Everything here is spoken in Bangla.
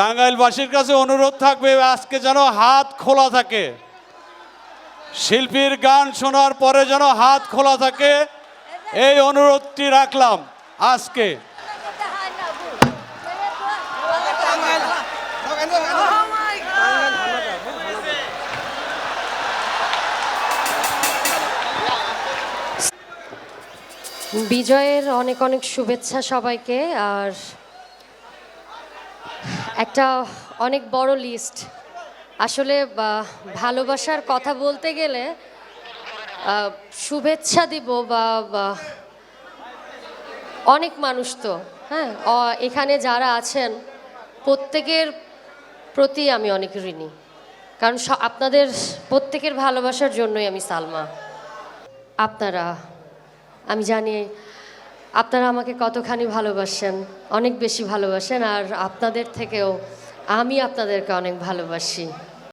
টাঙ্গাইলবাসীর কাছে অনুরোধ থাকবে, আজকে যেন হাত খোলা থাকে। শিল্পীর গান শোনার পরে যেন হাত খোলা থাকে, এই অনুরোধটি রাখলাম আজকে। বিজয়ের অনেক অনেক শুভেচ্ছা সবাইকে, আর একটা অনেক বড় লিস্ট আসলে ভালোবাসার কথা বলতে গেলে শুভেচ্ছা দিব বা অনেক মানুষ তো হ্যাঁ? এখানে যারা আছেন, প্রত্যেকের প্রতি আমি অনেক ঋণী। কারণ আপনাদের প্রত্যেকের ভালোবাসার জন্যই আমি সালমা। আপনারা, আমি জানি আপনারা আমাকে কতখানি ভালোবাসেন অনেক বেশি ভালোবাসেন আর আপনাদের থেকেও আমি আপনাদেরকে অনেক ভালোবাসি।